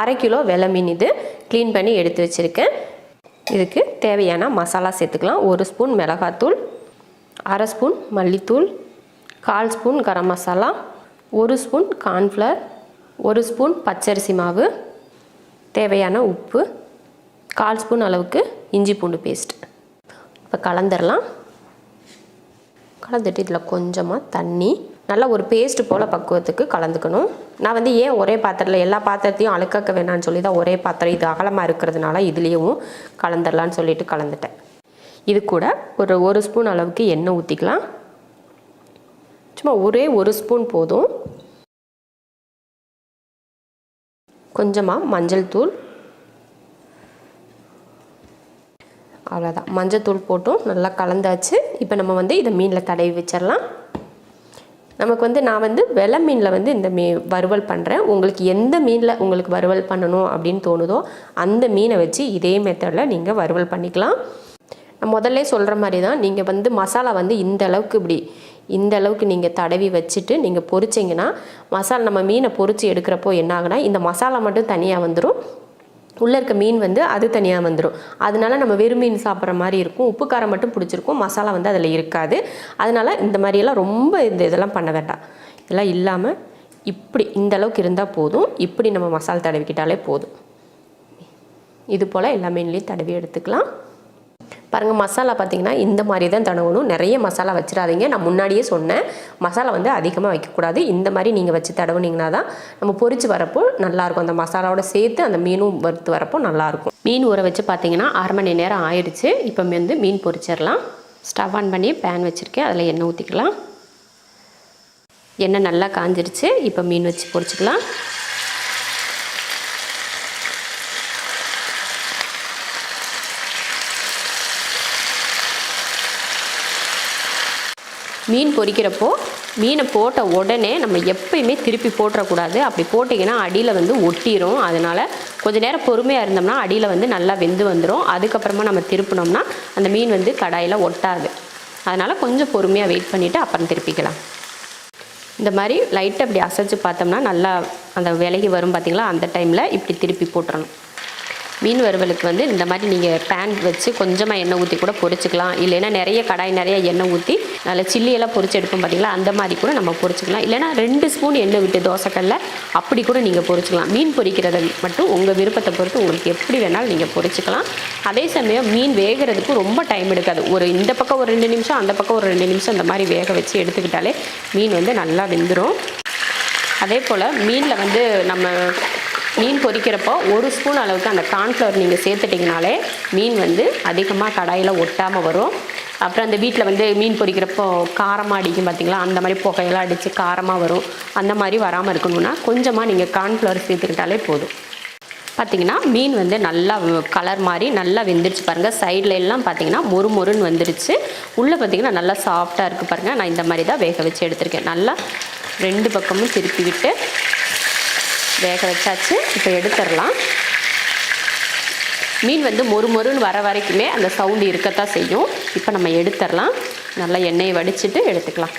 அரை கிலோ வெள்ளை மீன் இது க்ளீன் பண்ணி எடுத்து வச்சுருக்கேன். இதுக்கு தேவையான மசாலா சேர்த்துக்கலாம். ஒரு ஸ்பூன் மிளகாத்தூள் அரை ஸ்பூன் மல்லித்தூள் கால் ஸ்பூன் கரம் மசாலா ஒரு ஸ்பூன் கார்ன்ஃப்ளவர் ஒரு ஸ்பூன் பச்சரிசி மாவு தேவையான உப்பு கால் ஸ்பூன் அளவுக்கு இஞ்சி பூண்டு பேஸ்ட் இப்போ கலந்துடலாம் கலந்துட்டு இதில் கொஞ்சமாக தண்ணி நல்லா ஒரு பேஸ்ட் போல் பக்குவத்துக்கு கலந்துக்கணும். நான் வந்து ஏன் ஒரே பாத்திரத்தில் எல்லா பாத்திரத்தையும் அழுக்காக்க வேணாம்னு சொல்லி தான் ஒரே பாத்திரம் இது அகலமாக இருக்கிறதுனால இதுலேயும் கலந்துடலான்னு சொல்லிட்டு கலந்துட்டேன். இது கூட ஒரு ஒரு ஸ்பூன் அளவுக்கு எண்ணெய் ஊற்றிக்கலாம் சும்மா ஒரே ஒரு ஸ்பூன் போதும். கொஞ்சமாக மஞ்சள் தூள். அவ்வளோதான் மஞ்சத்தூள் போட்டும். நல்லா கலந்தாச்சு. இப்போ நம்ம வந்து இதை மீனில் தடவி வச்சிடலாம் நமக்கு வந்து நான் வந்து வெலை மீனில் வந்து இந்த மீ வறுவல் பண்ணுறேன் உங்களுக்கு எந்த மீனில் உங்களுக்கு வறுவல் பண்ணணும் அப்படின்னு தோணுதோ அந்த மீனை வச்சு இதே மெத்தடில் நீங்கள் வறுவல் பண்ணிக்கலாம். நான் முதல்ல சொல்கிற மாதிரி தான் நீங்கள் வந்து மசாலா வந்து இந்த அளவுக்கு இப்படி இந்த அளவுக்கு நீங்கள் தடவி வச்சுட்டு நீங்கள் பொரிச்சிங்கன்னா மசாலா நம்ம மீனை பொறிச்சு எடுக்கிறப்போ என்ன ஆகுனா இந்த மசாலா மட்டும் தனியாக வந்துடும் உள்ளே இருக்க மீன் வந்து அது தனியாக வந்துடும் அதனால நம்ம வெறும் மீன் சாப்பிட்ற மாதிரி இருக்கும். உப்பு காரம் மட்டும் பிடிச்சிருக்கும். மசாலா வந்து அதில் இருக்காது. அதனால இந்த மாதிரியெல்லாம் ரொம்ப இந்த இதெல்லாம் பண்ண வேண்டாம். இதெல்லாம் இல்லாமல் இப்படி இந்த அளவுக்கு இருந்தால் போதும். இப்படி நம்ம மசாலா தடவிக்கிட்டாலே போதும். இது போல் எல்லா மீன்லேயும் தடவி எடுத்துக்கலாம். பாருங்கள் மசாலா பார்த்தீங்கன்னா இந்த மாதிரி தான் தடவணும். நிறைய மசாலா வச்சிடாதீங்க. நான் முன்னாடியே சொன்னேன். மசாலா வந்து அதிகமாக வைக்கக்கூடாது. இந்த மாதிரி நீங்கள் வச்சு தடவுனீங்கன்னா தான் நம்ம பொரிச்சு வரப்போ நல்லாயிருக்கும். அந்த மசாலாவோட சேர்த்து அந்த மீனும் வறுத்து வரப்போ நல்லாயிருக்கும். மீன் ஊற வச்சு பார்த்தீங்கன்னா அரை மணி நேரம் ஆயிடுச்சு. இப்போ வந்து மீன் பொரிச்சிடலாம். ஸ்டவ் ஆன் பண்ணி பேன் வச்சுருக்கேன். அதில் எண்ணெய் ஊற்றிக்கலாம் எண்ணெய் நல்லா காஞ்சிருச்சு. இப்போ மீன் வச்சு பொறிச்சிக்கலாம் மீன் பொரிக்கிறப்போ மீனை போட்ட உடனே நம்ம எப்பயுமே திருப்பி போட்டுறக்கூடாது. அப்படி போட்டிங்கன்னா அடியில் வந்து ஒட்டிடும் அதனால் கொஞ்ச நேரம் பொறுமையாக இருந்தோம்னா அடியில் வந்து நல்லா வெந்து வந்துடும் அதுக்கப்புறமா நம்ம திருப்பினோம்னா அந்த மீன் வந்து கடாயில் ஒட்டாது. அதனால் கொஞ்சம் பொறுமையாக வெயிட் பண்ணிவிட்டு அப்புறம் திருப்பிக்கலாம். இந்த மாதிரி லைட்டை அப்படி அசைச்சு பார்த்தோம்னா நல்லா அந்த விலகி வரும் பார்த்தீங்களா அந்த டைமில் இப்படி திருப்பி போட்டுறணும். மீன் வறுவலுக்கு வந்து இந்த மாதிரி நீங்கள் பேன் வச்சு கொஞ்சமாக எண்ணெய் ஊற்றி கூட பொரிச்சுக்கலாம். இல்லைன்னா நிறைய கடாய் நிறைய எண்ணெய் ஊற்றி அதில் சில்லியெல்லாம் பொரிச்சு எடுப்போம் பார்த்தீங்களா அந்த மாதிரி கூட நம்ம பொரிச்சிக்கலாம். இல்லைன்னா ரெண்டு ஸ்பூன் எண்ணெய் விட்டு தோசைக்கல்ல அப்படி கூட நீங்கள் பொரிச்சிக்கலாம். மீன் பொரிக்கிறத மட்டும் உங்கள் விருப்பத்தை பொறுத்து உங்களுக்கு எப்படி வேணாலும் நீங்கள் பொரிச்சிக்கலாம். அதே சமயம் மீன் வேகிறதுக்கு ரொம்ப டைம் எடுக்காது. ஒரு இந்த பக்கம் ஒரு ரெண்டு நிமிஷம் அந்த பக்கம் ஒரு ரெண்டு நிமிஷம் அந்த மாதிரி வேக வச்சு எடுத்துக்கிட்டாலே மீன் வந்து நல்லா வெந்துடும் அதே போல் மீனில் வந்து நம்ம மீன் பொரிக்கிறப்போ ஒரு ஸ்பூன் அளவுக்கு அந்த கார்ன்ஃப்ளவர் நீங்கள் சேர்த்துட்டிங்கனாலே மீன் வந்து அதிகமாக கடாயில் ஒட்டாமல் வரும். அப்புறம் அந்த வீட்டில் வந்து மீன் பொரிக்கிறப்போ காரமாக அடிக்கும் பார்த்தீங்களா அந்த மாதிரி புகையெல்லாம் அடித்து காரமாக வரும். அந்த மாதிரி வராமல் இருக்கணும்னா கொஞ்சமாக நீங்கள் கார்ன்ஃப்ளவர் சேர்த்துக்கிட்டாலே போதும். பார்த்தீங்கன்னா மீன் வந்து நல்லா கலர் மாதிரி நல்லா வெந்துருச்சு பாருங்கள் சைடில் எல்லாம் பார்த்தீங்கன்னா மொறு மொறுன்னு வந்துருச்சு. உள்ளே பார்த்திங்கன்னா நல்லா சாஃப்டாக இருக்குது பாருங்கள் நான் இந்த மாதிரி தான் வேக வச்சு எடுத்திருக்கேன். நல்லா ரெண்டு பக்கமும் திருப்பி விட்டு வேக வச்சாச்சு. இப்போ எடுத்துடலாம். மீன் வந்து மொறு மொறுன்னு வர வரைக்குமே அந்த சவுண்டு இருக்கத்தான் செய்யும். இப்போ நம்ம எடுத்துடலாம். நல்லா எண்ணெயை வடிச்சிட்டு எடுத்துக்கலாம்.